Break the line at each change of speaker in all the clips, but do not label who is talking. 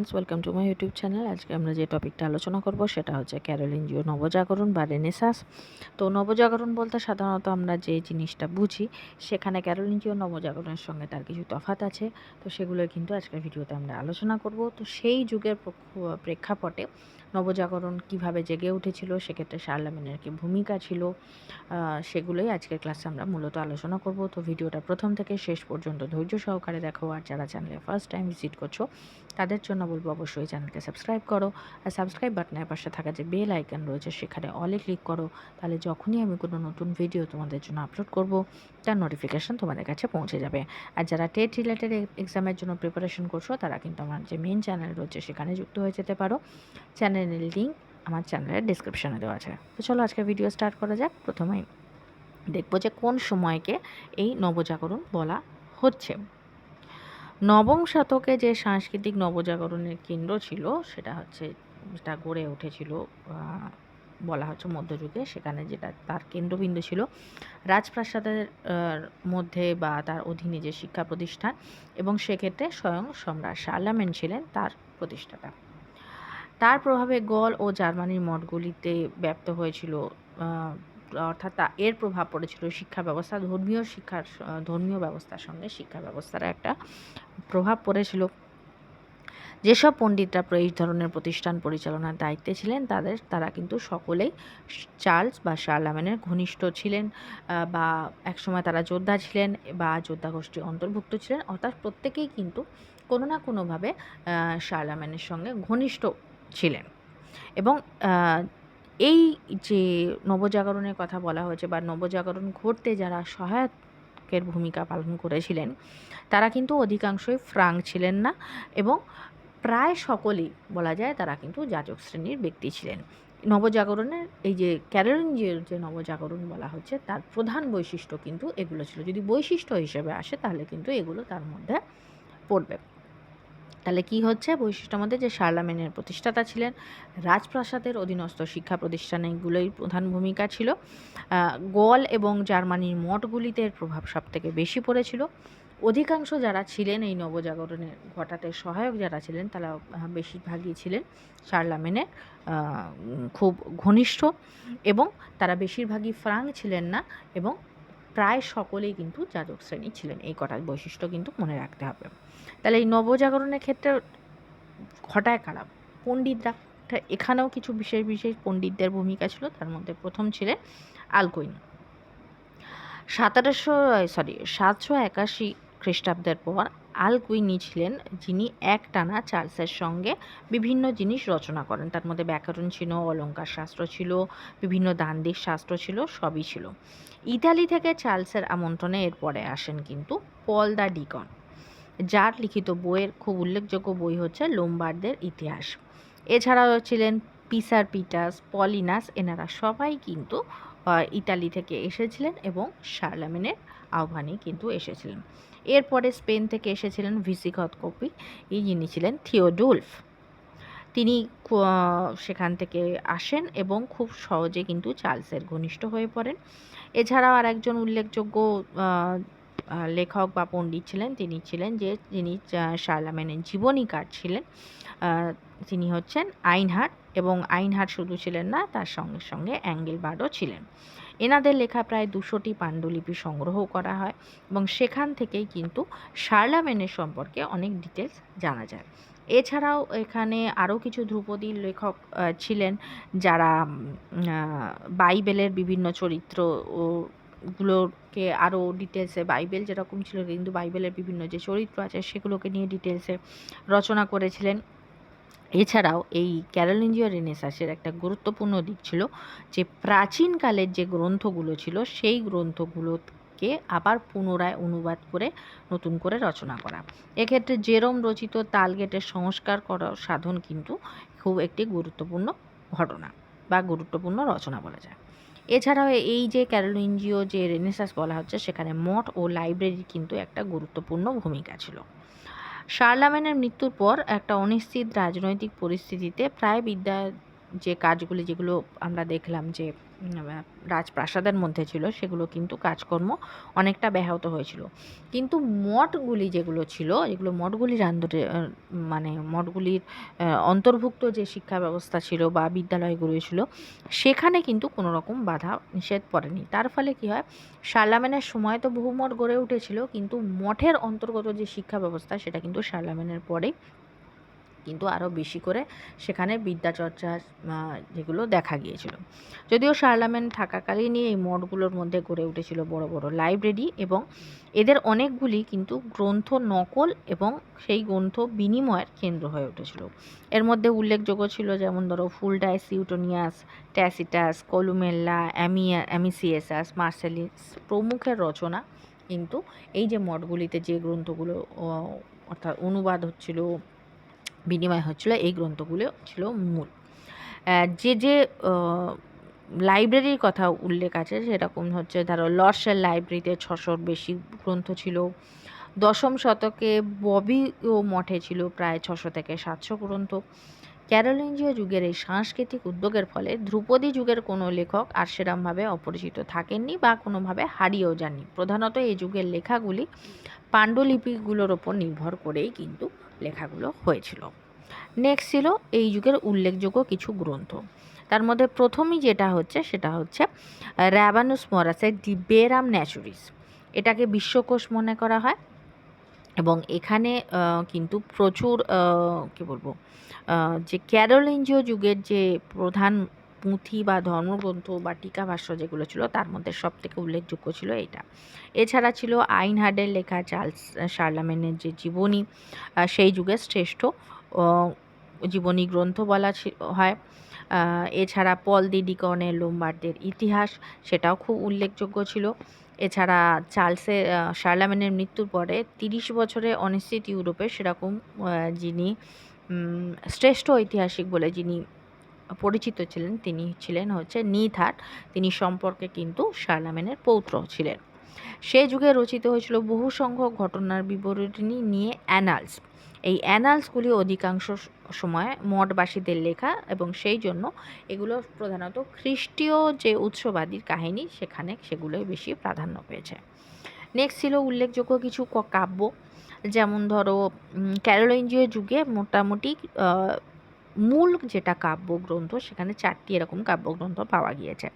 Friends welcome to my YouTube channel আজকে আমরা যে টপিকটা আলোচনা করব, সেটা হচ্ছে ক্যারোলিন জিও নবজাগরণ বা রেনেসাস তো নবজাগরণ বলতে সাধারণত আমরা যে জিনিসটা বুঝি, সেখানে ক্যারোলিন জিও নবজাগরণের সঙ্গে তার কিছু তফাত আছে। তো সেগুলো কিন্তু আজকের ভিডিওতে আমরা আলোচনা করব। তো সেই যুগের প্রেক্ষাপটে নবজাগরণ কীভাবে জেগে উঠেছিল, সেক্ষেত্রে শার্লামেনের কি ভূমিকা ছিল সেগুলোই আজকের ক্লাসে আমরা মূলত আলোচনা করব। তো ভিডিওটা প্রথম থেকে শেষ পর্যন্ত ধৈর্য সহকারে দেখো আর যারা চ্যানেলে ফার্স্ট টাইম ভিজিট করছ, তাদের জন্য বলব অবশ্যই চ্যানেলকে সাবস্ক্রাইব করো আর সাবস্ক্রাইব বাটনের পাশে থাকা যে বেল আইকন রয়েছে, সেখানে অলে ক্লিক করো। তাহলে যখনই আমি কোনো নতুন ভিডিও তোমাদের জন্য আপলোড করব, তার নোটিফিকেশান তোমাদের কাছে পৌঁছে যাবে। আর যারা টেট রিলেটেড এক্সামের জন্য প্রিপারেশন করছ, তারা কিন্তু আমার যে মেন চ্যানেল রয়েছে, সেখানে যুক্ত হয়ে যেতে পারো। চ্যানেলের লিঙ্ক আমার চ্যানেলের ডিসক্রিপশনে দেওয়া আছে। তো চলো আজকে ভিডিও স্টার্ট করা যাক। প্রথমেই দেখব যে কোন সময়কে এই নবজাগরণ বলা হচ্ছে। নবম শতকে যে সাংস্কৃতিক নবজাগরণের কেন্দ্র ছিল, সেটা হচ্ছে যেটা গড়ে উঠেছিল বলা হচ্ছে মধ্যযুগে। সেখানে যেটা তার কেন্দ্রবিন্দু ছিল রাজপ্রাসাদের মধ্যে বা তার অধীনে যে শিক্ষা প্রতিষ্ঠান এবং সেক্ষেত্রে স্বয়ং সম্রাট শার্লামেন ছিলেন তার প্রতিষ্ঠাতা। তার প্রভাবে গল ও জার্মানির মঠগুলিতে ব্যাপ্ত হয়েছিল অর্থাৎ তা- এর প্রভাব পড়েছিল শিক্ষা ব্যবস্থা, ধর্মীয় শিক্ষার ধর্মীয় ব্যবস্থার সঙ্গে শিক্ষা ব্যবস্থার একটা প্রভাব পড়েছিল। যেসব পণ্ডিতরা এই ধরনের প্রতিষ্ঠান পরিচালনার দায়িত্বে ছিলেন, তাদের, তারা কিন্তু সকলেই চার্লস বা শার্লামেনের ঘনিষ্ঠ ছিলেন বা একসময় তারা যোদ্ধা ছিলেন বা যোদ্ধা গোষ্ঠীর অন্তর্ভুক্ত ছিলেন, অর্থাৎ প্রত্যেকেই কিন্তু কোনো না কোনোভাবে শার্লামেনের সঙ্গে ঘনিষ্ঠ ছিলেন। এবং এই যে নবজাগরণের কথা বলা হয়েছে বা নবজাগরণ ঘটতে যারা সহায়কের ভূমিকা পালন করেছিলেন, তারা কিন্তু অধিকাংশই ফ্রাঙ্ক ছিলেন না এবং প্রায় সকলেই বলা যায় তারা কিন্তু যাজক শ্রেণির ব্যক্তি ছিলেন। নবজাগরণের এই যে ক্যারোলিনজিয়ার যে নবজাগরণ বলা হচ্ছে, তার প্রধান বৈশিষ্ট্য কিন্তু এগুলো ছিল। যদি বৈশিষ্ট্য হিসেবে আসে, তাহলে কিন্তু এগুলো তার মধ্যে পড়বে। তাহলে কি হচ্ছে? বৈশিষ্ট্যের মধ্যে যে শার্লামেনের প্রতিষ্ঠাতা ছিলেন, রাজপ্রাসাদের অধীনস্থ শিক্ষা প্রতিষ্ঠানে এগুলোই প্রধান ভূমিকা ছিল। গল এবং জার্মানির মঠগুলিতে প্রভাব সব থেকে বেশি পড়েছিল। অধিকাংশ যারা ছিলেন এই নবজাগরণের ঘটাতে সহায়ক যারা ছিলেন, তারা বেশিরভাগই ছিলেন শার্লামেনের খুব ঘনিষ্ঠ এবং তারা বেশিরভাগই ফ্রাঙ্ক ছিলেন না এবং প্রায় সকলেই কিন্তু যাজক শ্রেণি ছিলেন। এই কটা বৈশিষ্ট্য কিন্তু মনে রাখতে হবে। তাহলে এই নবজাগরণের ক্ষেত্রে ঘটায় কারা? পণ্ডিতরা। এখানেও কিছু বিশেষ বিশেষ পণ্ডিতদের ভূমিকা ছিল, তার মধ্যে প্রথম ছিলেন আলকুইন। সতেরোশো সরি সাতশো একাশি খ্রিস্টাব্দের পর আলকুইনি ছিলেন যিনি একটানা চার্লসের সঙ্গে বিভিন্ন জিনিস রচনা করেন। তার মধ্যে ব্যাকরণ ছিল, অলঙ্কার শাস্ত্র ছিল, বিভিন্ন দান্দিক শাস্ত্র ছিল, সবই ছিল। ইতালি থেকে চার্লসের আমন্ত্রণে এরপরে আসেন কিন্তু পল দ্য ডিকন। যার লিখিত বইয়ের খুব উল্লেখযোগ্য বই হচ্ছে লোমবার্ডদের ইতিহাস। এছাড়াও ছিলেন পিসার পিটাস, পলিনাস, এনারা সবাই কিন্তু ইতালি থেকে এসেছিলেন এবং শার্লামেনের আহ্বানে কিন্তু এসেছিলেন। এরপরে স্পেন থেকে এসেছিলেন ভিসিকত কপি যিনি ছিলেন থিওডুলফ। তিনি সেখান থেকে আসেন এবং খুব সহজে কিন্তু চার্লসের ঘনিষ্ঠ হয়ে পড়েন। এছাড়াও আর একজন উল্লেখযোগ্য লেখক বা পণ্ডিত ছিলেন, তিনি ছিলেন যে যিনি শার্লামেনের জীবনীকার ছিলেন। তিনি হচ্ছেন আইনহাট এবং আইনহাট শুধু ছিলেন না, তার সঙ্গে সঙ্গে অ্যাঙ্গেলবার্ডও ছিলেন। এনাদের লেখা প্রায় দুশোটি পাণ্ডুলিপি সংগ্রহ করা হয় এবং সেখান থেকেই কিন্তু শার্লামেনের সম্পর্কে অনেক ডিটেলস জানা যায়। এছাড়াও এখানে আরও কিছু ধ্রুপদী লেখক ছিলেন যারা বাইবেলের বিভিন্ন চরিত্র ও গুলোকে আরও ডিটেলসে বাইবেল যেরকম ছিল কিন্তু বাইবেলের বিভিন্ন যে চরিত্র আছে সেগুলোকে নিয়ে ডিটেলসে রচনা করেছিলেন। এছাড়াও এই ক্যারোলিঞ্জিও রেনেসাসের একটা গুরুত্বপূর্ণ দিক ছিল যে প্রাচীনকালের যে গ্রন্থগুলো ছিল, সেই গ্রন্থগুলোকে আবার পুনরায় অনুবাদ করে নতুন করে রচনা করা। এক্ষেত্রে জেরোম রচিত তালগেটের সংস্কার করা সাধন কিন্তু খুব একটি গুরুত্বপূর্ণ ঘটনা বা গুরুত্বপূর্ণ রচনা বলা যায়। এছাড়াও এই যে ক্যারোলিঞ্জিও যে রেনেসাস বলা হচ্ছে, সেখানে মঠ ও লাইব্রেরির কিন্তু একটা গুরুত্বপূর্ণ ভূমিকা ছিল। শার্লামেনের মৃত্যুর পর একটা অনিশ্চিত রাজনৈতিক পরিস্থিতিতে প্রায় বিদ্যা যে কাজগুলি যেগুলো আমরা দেখলাম যে রাজপ্রাসাদের মধ্যে ছিল, সেগুলো কিন্তু কাজকর্ম অনেকটা ব্যাহত হয়েছিল। কিন্তু মঠগুলি যেগুলো ছিল, এগুলো মঠগুলির আন্দোলনে মানে মঠগুলির অন্তর্ভুক্ত যে শিক্ষা ব্যবস্থা ছিল বা বিদ্যালয়গুলো ছিল, সেখানে কিন্তু কোনো রকম বাধা নিষেধ পড়েনি। তার ফলে কি হয় শার্লামেনের সময় তো বহু মঠ গড়ে উঠেছিল, কিন্তু মঠের অন্তর্গত যে শিক্ষা ব্যবস্থা, সেটা কিন্তু শার্লামেনের পরেই কিন্তু আরও বেশি করে সেখানে বিদ্যাচর্চা যেগুলো দেখা গিয়েছিল। যদিও শার্লামেন থাকাকালীনই এই মঠগুলোর মধ্যে গড়ে উঠেছিল বড় বড় লাইব্রেরি এবং এদের অনেকগুলি কিন্তু গ্রন্থ নকল এবং সেই গ্রন্থ বিনিময়ের কেন্দ্র হয়ে উঠেছিল। এর মধ্যে উল্লেখযোগ্য ছিল যেমন ধরো ফুলডাইস ইউটোনিয়াস ট্যাসিটাস, কলুমেল্লা অ্যামিয়া অ্যামিসিয়েসাস, মার্সেলিস প্রমুখের রচনা কিন্তু এই যে মঠগুলিতে যে গ্রন্থগুলো অর্থাৎ অনুবাদ হচ্ছিল বিনিময় হচ্ছিল, এই গ্রন্থগুলো ছিল মূল। যে যে লাইব্রেরির কথা উল্লেখ আছে, সেরকম হচ্ছে, ধরো লর্ডসের লাইব্রেরিতে ছশোর বেশি গ্রন্থ ছিল। দশম শতকে ববি ও মঠে ছিল প্রায় ছশো থেকে সাতশো গ্রন্থ। ক্যারোলিঞ্জীয় যুগের এই সাংস্কৃতিক উদ্যোগের ফলে ধ্রুপদী যুগের কোনো লেখক আর সেরমভাবে অপরিচিত থাকেননি বা কোনোভাবে হারিয়েও যাননি। প্রধানত এই যুগের লেখাগুলি পাণ্ডুলিপিগুলোর ওপর নির্ভর করেই কিন্তু লেখাগুলো হয়েছিল। নেক্সট ছিল এই যুগের উল্লেখযোগ্য কিছু গ্রন্থ। তার মধ্যে প্রথমই যেটা হচ্ছে সেটা হচ্ছে র্যাবানুস মরাসের ডি বেরাম ন্যাচুরিস এটাকে বিশ্বকোষ মনে করা হয় এবং এখানে কিন্তু প্রচুর কী বলব যে ক্যারোলিঞ্জিও যুগের যে প্রধান পুঁথি বা ধর্মগ্রন্থ বা টিকা ভাষ্য যেগুলো ছিল, তার মধ্যে সব থেকে উল্লেখযোগ্য ছিল এটা এছাড়া ছিল আইনহার্ডের লেখা, চার্লস শার্লামেনের যে জীবনী সেই যুগের শ্রেষ্ঠ জীবনী গ্রন্থ বলা হয়। এছাড়া পল দিডিকনের লোম্বার্ডের ইতিহাস, সেটাও খুব উল্লেখযোগ্য ছিল। এছাড়া চার্লসে শার্লামেনের মৃত্যুর পরে তিরিশ বছরে অনিশ্চিত ইউরোপে সেরকম যিনি শ্রেষ্ঠ ঐতিহাসিক বলে যিনি পরিচিত ছিলেন, তিনি ছিলেন হচ্ছে নিথাট তিনি সম্পর্কে কিন্তু শার্লামেনের পৌত্র ছিলেন। সে যুগে রচিত হয়েছিল বহু সংখ্যক ঘটনার বিবরণী নিয়ে অ্যানালস। এই অ্যানালসগুলি অধিকাংশ সময় মঠবাসীদের লেখা এবং সেই জন্য এগুলো প্রধানত খ্রিস্টীয় যে উৎসবাদীর কাহিনী, সেখানে সেগুলোই বেশি প্রাধান্য পেয়েছে। নেক্সট ছিল উল্লেখযোগ্য কিছু কাব্য। যেমন ধরো ক্যারোলিঞ্জীয় যুগে মোটামুটি মূল যেটা কাব্যগ্রন্থ, সেখানে চারটি এরকম কাব্যগ্রন্থ পাওয়া গিয়েছে।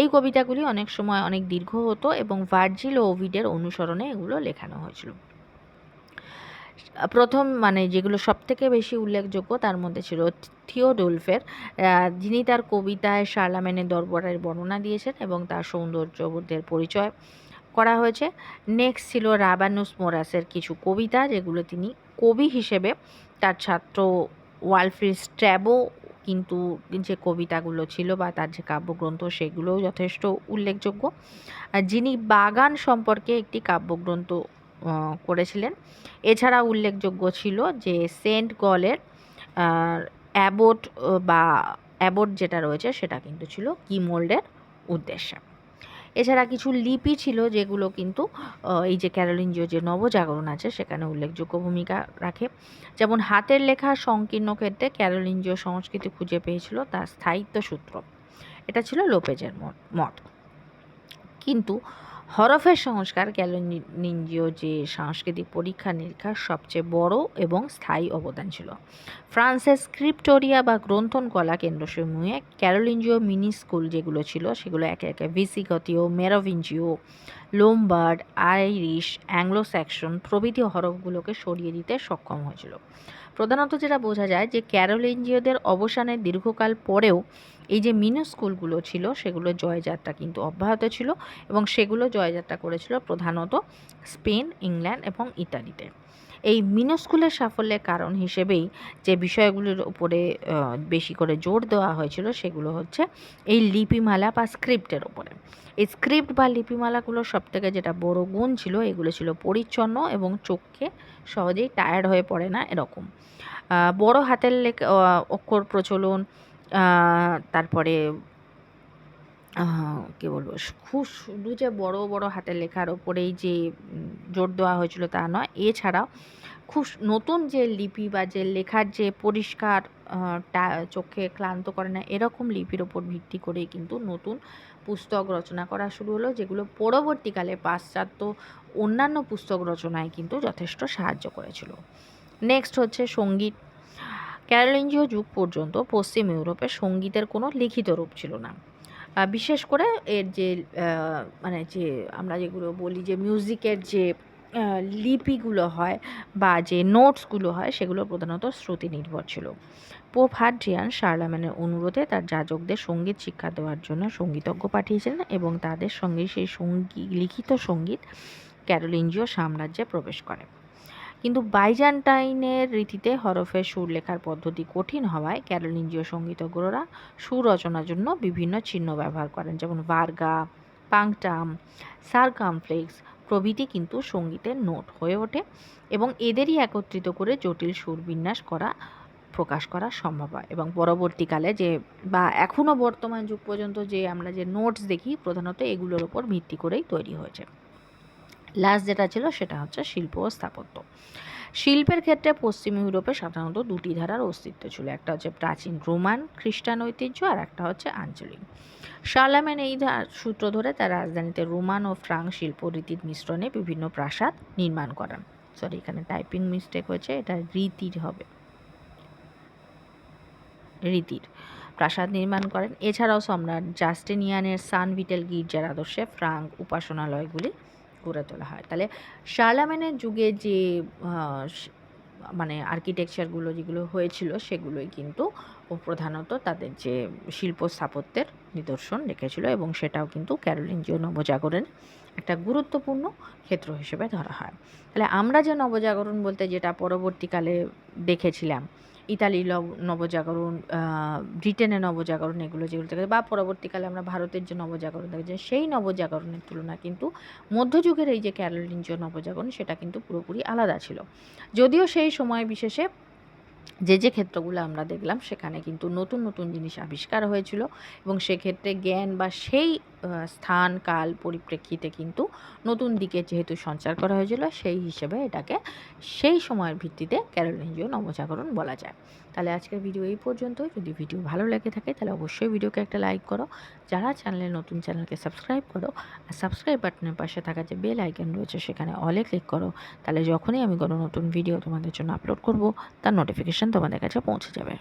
এই কবিতাগুলি অনেক সময় অনেক দীর্ঘ হতো এবং ভার্জিল ও ওভিডের অনুসরণে এগুলো লেখানো হয়েছিল। প্রথম মানে যেগুলো সবথেকে বেশি উল্লেখযোগ্য তার মধ্যে ছিল থিওডোলফের যিনি তার কবিতায় শার্লামেনের দরবারের বর্ণনা দিয়েছেন এবং তার সৌন্দর্যবোধের পরিচয় করা হয়েছে। নেক্সট ছিল রাবানুস মোরাসের কিছু কবিতা, যেগুলো তিনি কবি হিসেবে তার ছাত্র ওয়ালফ্রি স্ট্র্যাবো কিন্তু যে কবিতাগুলো ছিল বা তার যে কাব্যগ্রন্থ, সেগুলোও যথেষ্ট উল্লেখযোগ্য। যিনি বাগান সম্পর্কে একটি কাব্যগ্রন্থ করেছিলেন এছাড়া উল্লেখযোগ্য ছিল যে সেন্ট গলের অ্যাবোট, বা অ্যাবোট যেটা রয়েছে সেটা কিন্তু ছিল কিমোল্ডের উদ্দেশ্যে। এছাড়া কিছু লিপি ছিল যেগুলো কিন্তু এই যে ক্যারোলিনজীয় যে নবজাগরণ আছে সেখানে উল্লেখযোগ্য ভূমিকা রাখে। যেমন হাতের লেখা সংকীর্ণ ক্ষেত্রে ক্যারোলিনজীয় সংস্কৃতি খুঁজে পেয়েছিল তার স্থায়িত্ব সূত্র। এটা ছিল লোপেজের মত। কিন্তু হরফের সংস্কার ক্যালোনিঞ্জিও যে সাংস্কৃতিক পরীক্ষা নিরীক্ষার সবচেয়ে বড় এবং স্থায়ী অবদান ছিল। ফ্রান্সের স্ক্রিপ্টোরিয়া বা গ্রন্থন কলা কেন্দ্রসমূহে ক্যারোলিঞ্জিও মিনি স্কুল যেগুলো ছিল, সেগুলো একে একে ভিসিগতীয় মেরোভিঞ্জিও লোমবার্ড, আইরিশ অ্যাংলো স্যাকশন প্রভৃতি হরফগুলোকে সরিয়ে দিতে সক্ষম হয়েছিল। প্রধানত যেটা বোঝা যায় যে ক্যারোলিঞ্জিওদের অবসানের দীর্ঘকাল পরেও এই যে মিনু স্কুলগুলো ছিল, সেগুলো জয়যাত্রা কিন্তু অব্যাহত ছিল এবং সেগুলো জয়যাত্রা করেছিল প্রধানত স্পেন, ইংল্যান্ড এবং ইতালিতে। এই মিনো স্কুলের সাফল্যের কারণ হিসেবেই যে বিষয়গুলির উপরে বেশি করে জোর দেওয়া হয়েছিল সেগুলো হচ্ছে এই লিপিমালা বা স্ক্রিপ্টের ওপরে এই স্ক্রিপ্ট বা লিপিমালাগুলো সব থেকে যেটা বড় গুণ ছিল, এগুলো ছিল পরিচ্ছন্ন এবং চোখকে সহজেই টায়ার্ড হয়ে পড়ে না এরকম। বড় হাতের লেখ অক্ষর প্রচলন তারপরে কী বলব? খুব শুধু যে বড় বড় হাতের লেখার ওপরেই যে জোর দেওয়া হয়েছিল তা নয়। এছাড়াও খুব নতুন যে লিপি বা যে লেখার যে পরিষ্কার চোখে ক্লান্ত করে না, এরকম লিপির ওপর ভিত্তি করেই কিন্তু নতুন পুস্তক রচনা করা শুরু হলো, যেগুলো পরবর্তীকালে পাশ্চাত্য অন্যান্য পুস্তক রচনায় কিন্তু যথেষ্ট সাহায্য করেছিল। নেক্সট হচ্ছে সংগীত। ক্যারোলিঞ্জীয় যুগ পর্যন্ত পশ্চিম ইউরোপে সঙ্গীতের কোনো লিখিত রূপ ছিল না। বিশেষ করে এর যে মানে যে আমরা যেগুলো বলি যে মিউজিকের যে লিপিগুলো হয় বা যে নোটসগুলো হয় সেগুলো প্রধানত শ্রুতি নির্ভর ছিল। পোপ হাড্রিয়ান শার্লামেনের অনুরোধে তার যাজকদের সংগীত শিক্ষা দেওয়ার জন্য সঙ্গীতজ্ঞ পাঠিয়েছিলেন এবং তাদের সঙ্গে সেই সঙ্গী, লিখিত সংগীত ক্যারোলিঞ্জিও সাম্রাজ্যে প্রবেশ করে। কিন্তু বাইজান্টাইনের রীতিতে হরফে সুর লেখার পদ্ধতি কঠিন হওয়ায় ক্যারোলিঞ্জিও সঙ্গীতজ্ঞরা সুর রচনার জন্য বিভিন্ন চিহ্ন ব্যবহার করেন, যেমন ভার্গা, পাংটাম, সারকামফ্লেক্স প্রভৃতি কিন্তু সঙ্গীতের নোট হয়ে ওঠে এবং এদেরই একত্রিত করে জটিল সুর বিন্যাস করা, প্রকাশ করা সম্ভব হয়। এবং পরবর্তীকালে যে বা এখনও বর্তমান যুগ পর্যন্ত যে আমরা যে নোটস দেখি, প্রধানত এগুলোর ওপর ভিত্তি করেই তৈরি হয়েছে। লাস্ট যেটা ছিল সেটা হচ্ছে শিল্প ও স্থাপত্য। শিল্পের ক্ষেত্রে পশ্চিম ইউরোপে সাধারণত দুটি ধারার অস্তিত্ব ছিল, একটা হচ্ছে প্রাচীন রোমান খ্রিস্টান ঐতিহ্য আর একটা হচ্ছে আঞ্চলিক। শার্লামেন এই সূত্র ধরে তার রাজধানীতে রোমান ও ফ্রাঙ্ক শিল্প রীতির মিশ্রণে বিভিন্ন প্রাসাদ নির্মাণ করেন। সরি এখানে টাইপিং মিস্টেক হয়েছে, এটা রীতির হবে। রীতির প্রাসাদ নির্মাণ করেন। এছাড়াও সম্রাট জাস্টিনিয়ানের সান ভিটেল গির্জার আদর্শে ফ্রাঙ্ক উপাসনালয়গুলি গড়ে তোলা হয়। তাহলে শার্লামেনের যুগে যে মানে আর্কিটেকচারগুলো যেগুলো হয়েছিল, সেগুলোই কিন্তু প্রধানত তাদের যে শিল্প স্থাপত্যের নিদর্শন রেখেছিল এবং সেটাও কিন্তু ক্যারোলিঞ্জিও নবজাগরণের একটা গুরুত্বপূর্ণ ক্ষেত্র হিসেবে ধরা হয়। তাহলে আমরা যে নবজাগরণ বলতে যেটা পরবর্তীকালে দেখেছিলাম ইতালির নবজাগরণ ব্রিটেনের নবজাগরণ এগুলো যেগুলো থেকে, বা পরবর্তীকালে আমরা ভারতের যে নবজাগরণ দেখেছি সেই নবজাগরণের তুলনা কিন্তু মধ্যযুগের এই যে ক্যারোলিন যে নবজাগরণ, সেটা কিন্তু পুরোপুরি আলাদা ছিল। যদিও সেই সময় বিশেষে যে যে ক্ষেত্রগুলো আমরা দেখলাম, সেখানে কিন্তু নতুন নতুন জিনিস আবিষ্কার হয়েছিল এবং সেক্ষেত্রে জ্ঞান বা সেই স্থান, কাল পরিপ্রেক্ষিতে কিন্তু নতুন দিকে যেহেতু সঞ্চার করা হয়েছিল, সেই হিসেবে এটাকে সেই সময়ের ভিত্তিতে ক্যারোলিঞ্জিও নবজাগরণ বলা যায়। তাহলে আজকের ভিডিও এই পর্যন্ত যদি ভিডিও ভালো লেগে থাকে, তাহলে অবশ্যই ভিডিওকে একটা লাইক করো। যারা চ্যানেলে নতুন চ্যানেলকে সাবস্ক্রাইব করো আর সাবস্ক্রাইব বাটনের পাশে থাকা যে বেল আইকন রয়েছে, সেখানে অলে ক্লিক করো। তাহলে যখনই আমি কোনো নতুন ভিডিও তোমাদের জন্য আপলোড করব, তার নোটিফিকেশান তোমাদের কাছে পৌঁছে যাবে।